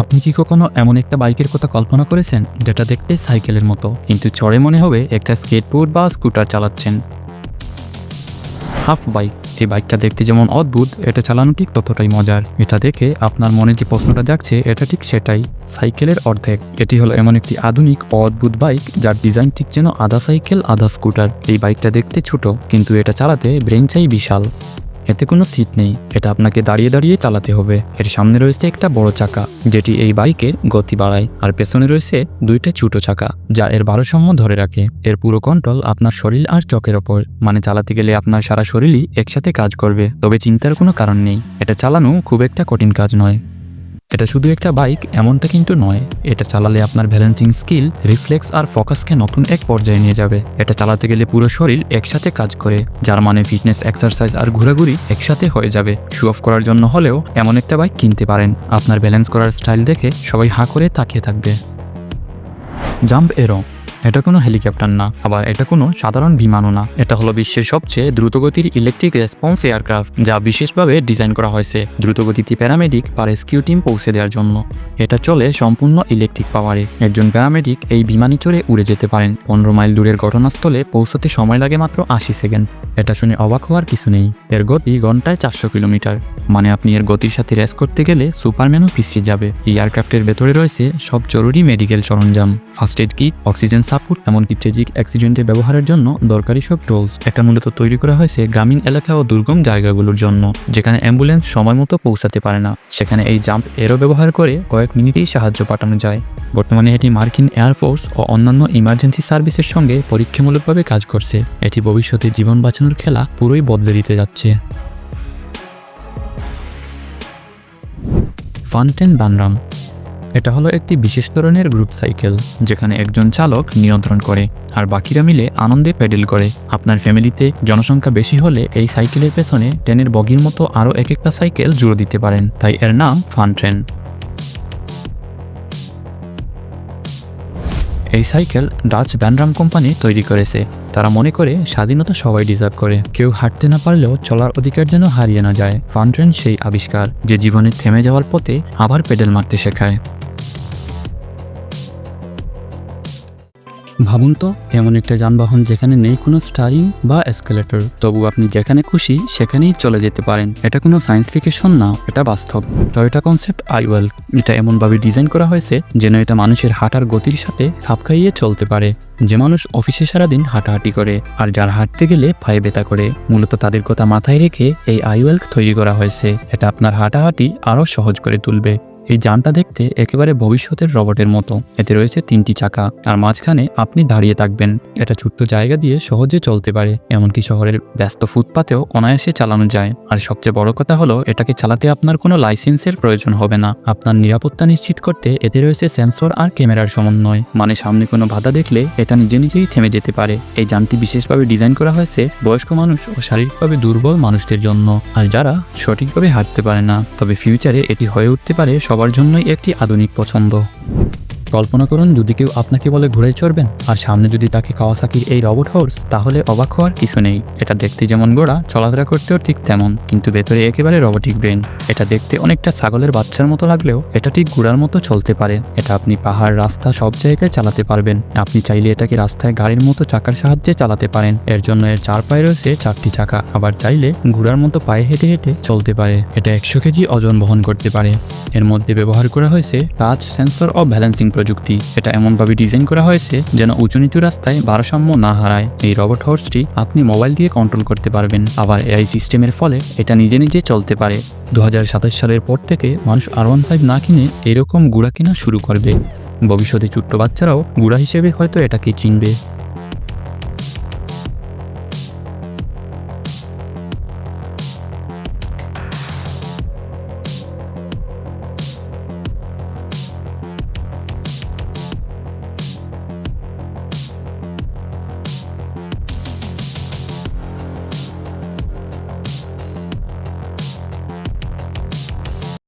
আপনি কি কখনো এমন একটা বাইকের কথা কল্পনা করেছেন যেটা দেখতে সাইকেলের মতো, কিন্তু চড়ে মনে হবে একটা স্কেটবোর্ড বা স্কুটার চালাচ্ছেন? হাফ বাইক, এই বাইকটা দেখতে যেমন অদ্ভুত, এটা চালানো ঠিক ততটাই মজার। এটা দেখে আপনার মনে যে প্রশ্নটা জাগছে, এটা ঠিক সেটাই, সাইকেলের অর্ধেক। এটি হলো এমন একটি আধুনিক, অদ্ভুত বাইক যার ডিজাইন ঠিক যেন আধা সাইকেল, আধা স্কুটার। এই বাইকটা দেখতে ছোট, কিন্তু এটা চালাতে ব্রেঞ্চাই বিশাল। এতে কোনো সিট নেই। এটা আপনাকে দাঁড়িয়ে দাঁড়িয়ে চালাতে হবে। এর সামনে রয়েছে একটা বড় চাকা, যেটি এই বাইকের গতি বাড়ায়, আর পেছনে রয়েছে দুইটা ছোট চাকা, যা এর ভারসাম্য ধরে রাখে। এর পুরো কন্ট্রোল আপনার শরীর আর চকের ওপর মানে চালাতে গেলে আপনার সারা শরীরই একসাথে কাজ করবে, তবে চিন্তার কোনো কারণ নেই। এটা চালানো খুব একটা কঠিন কাজ নয়। এটা শুধু একটা বাইক, এমনটা কিন্তু নয়। এটা চালালে আপনার ব্যালেন্সিং স্কিল রিফ্লেক্স আর ফোকাসকে নতুন এক পর্যায়ে নিয়ে যাবে। এটা চালাতে গেলে পুরো শরীর একসাথে কাজ করে, যার মানে ফিটনেস এক্সারসাইজ আর ঘোরাঘুরি একসাথে হয়ে যাবে। শু অফ করার জন্য হলেও এমন একটা বাইক কিনতে পারেন। আপনার ব্যালেন্স করার স্টাইল দেখে সবাই হাঁ করে তাকিয়ে থাকবে। জাম্প এরো এটা কোনো হেলিকপ্টার না, আবার এটা কোনো সাধারণ বিমানও না। এটা হলো বিশ্বের সবচেয়ে দ্রুতগতির ইলেকট্রিক রেসপন্স এয়ারক্রাফট যা বিশেষভাবে ডিজাইন করা হয়েছে দ্রুতগতিতে প্যারামেডিক বা রেস্কিউ টিম পৌঁছে দেওয়ার জন্য। এটা চলে সম্পূর্ণ ইলেকট্রিক পাওয়ারে একজন প্যারামেডিক এই বিমানে চড়ে উড়ে যেতে পারেন। পনেরো মাইল দূরের ঘটনাস্থলে পৌঁছতে সময় লাগে মাত্র আশি সেকেন্ড। এটা শুনে অবাক হওয়ার কিছু নেই। এর গতি ঘন্টায় চারশো কিলোমিটার। মানে আপনি এর গতির সাথে রেস করতে গেলে সুপারম্যানও পিছিয়ে যাবে। এই এয়ারক্রাফটের ভেতরে রয়েছে সব জরুরি মেডিকেল সরঞ্জাম। First aid kit oxygen support এমনকি ট্রেজিক অ্যাক্সিডেন্টে ব্যবহারের জন্য দরকারি সব টোলস। এটা মূলত তৈরি করা হয়েছে গ্রামীণ এলাকা ও দুর্গম জায়গাগুলোর জন্য, যেখানে অ্যাম্বুলেন্স সময় মতো পৌঁছাতে পারে না। সেখানে এই জাম্প এরও ব্যবহার করে কয়েক মিনিটেই সাহায্য পাঠানো যায়। বর্তমানে এটি মার্কিন এয়ারফোর্স ও অন্যান্য ইমার্জেন্সি সার্ভিসের সঙ্গে পরীক্ষামূলকভাবে কাজ করছে। এটি ভবিষ্যতে জীবন বাঁচানোর খেলা পুরোই বদলে দিতে যাচ্ছে। ফান্টেন বানরাম এটা হলো একটি বিশেষ ধরনের গ্রুপ সাইকেল যেখানে একজন চালক নিয়ন্ত্রণ করে আর বাকিরা মিলে আনন্দে প্যাডেল করে। আপনার ফ্যামিলিতে জনসংখ্যা বেশি হলে এই সাইকেলের পেছনে ট্রেনের বগির মতো আরও এক একটা সাইকেল জুড়ে দিতে পারেন। তাই এর নাম ফান ট্রেন এই cycle Dutch Van Raam company তৈরি করেছে। তারা মনে করে স্বাধীনতা সবাই ডিজার্ভ করে। কেউ হাঁটতে না পারলেও চলার অধিকার যেন হারিয়ে না যায়। ফান্ট্রেন সেই আবিষ্কার, যে জীবনে থেমে যাওয়ার পথে আবার পেডেল মারতে শেখায়। ভাবুন তো, এমন একটা যানবাহন যেখানে নেই কোনো স্টারিং বা এসকেলেটর তবু আপনি যেখানে খুশি সেখানেই চলে যেতে পারেন। এটা কোনো সায়েন্স ফিকশন না, এটা বাস্তব। টয়োটা কনসেপ্ট আইওয়েল এটা এমনভাবে ডিজাইন করা হয়েছে যেন এটা মানুষের হাঁটার গতির সাথে খাপ খাইয়ে চলতে পারে। যে মানুষ অফিসে সারাদিন হাঁটাহাঁটি করে, আর যার হাঁটতে গেলে পায়ে ব্যথা করে, মূলত তাদের কথা মাথায় রেখে এই আইওয়েল তৈরি করা হয়েছে। এটা আপনার হাঁটাহাঁটি আরও সহজ করে তুলবে। এই যানটা দেখতে একেবারে ভবিষ্যতের রবটের মতো। এতে রয়েছে তিনটি চাকা, আর মাঝখানে আপনি দাঁড়িয়ে থাকবেন। এটা ছোট্ট জায়গা দিয়ে সহজে চলতে পারে, এমনকি শহরের ব্যস্ত ফুটপাতেও অনায়াসে চালানো যায়। আর সবচেয়ে বড় কথা হলো, এটাকে চালাতে আপনার কোনো লাইসেন্সের প্রয়োজন হবে না। আপনার নিরাপত্তা নিশ্চিত করতে এতে রয়েছে সেন্সর আর ক্যামেরার সমন্বয়। মানে সামনে কোনো বাধা দেখলে এটা নিজে নিজেই থেমে যেতে পারে। এই যানটি বিশেষভাবে ডিজাইন করা হয়েছে বয়স্ক মানুষ ও শারীরিকভাবে দুর্বল মানুষদের জন্য, আর যারা সঠিকভাবে হাঁটতে পারে না। তবে ফিউচারে এটি হয়ে উঠতে পারে সবার জন্যই একটি আধুনিক পছন্দ। কল্পনা করুন, যদি কেউ আপনাকে বলে ঘুরে চড়বেন আর সামনে যদি তাকে কাওয়াসাকির এই রবট হাউস, তাহলে অবাক হওয়ার কিছু নেই। এটা দেখতে যেমন গোড়া, চলাফেরা করতেও ঠিক তেমন, কিন্তু ভেতরে একেবারে রবটিক ব্রেন এটা দেখতে অনেকটা ছাগলের বাচ্চার মতো লাগলেও এটা ঠিক ঘোড়ার মতো চলতে পারে। এটা আপনি পাহাড়, রাস্তা, সব জায়গায় চালাতে পারবেন। আপনি চাইলে এটাকে রাস্তায় গাড়ির মতো চাকার সাহায্যে চালাতে পারেন। এর জন্য এর চার পায়ে রয়েছে চারটি চাকা। আবার চাইলে ঘোড়ার মতো পায়ে হেঁটে হেঁটে চলতে পারে। এটা একশো কেজি ওজন বহন করতে পারে। এর মধ্যে ব্যবহার করা হয়েছে টাচ সেন্সর ও ব্যালেন্সিং প্রযুক্তি। এটা এমনভাবে ডিজাইন করা হয়েছে যেন উঁচু নিচু রাস্তায় ভারসাম্য না হারায় এই রবট হর্সটি আপনি মোবাইল দিয়ে কন্ট্রোল করতে পারবেন। আবার এআই সিস্টেমের ফলে এটা নিজে নিজে চলতে পারে। দু হাজার সাতাশ সালের পর থেকে মানুষ আর ওয়ান ফাইভ না কিনে এরকম গুড়া কেনা শুরু করবে। ভবিষ্যতে ছোট্ট বাচ্চারাও গুড়া হিসেবে হয়তো এটাকে চিনবে।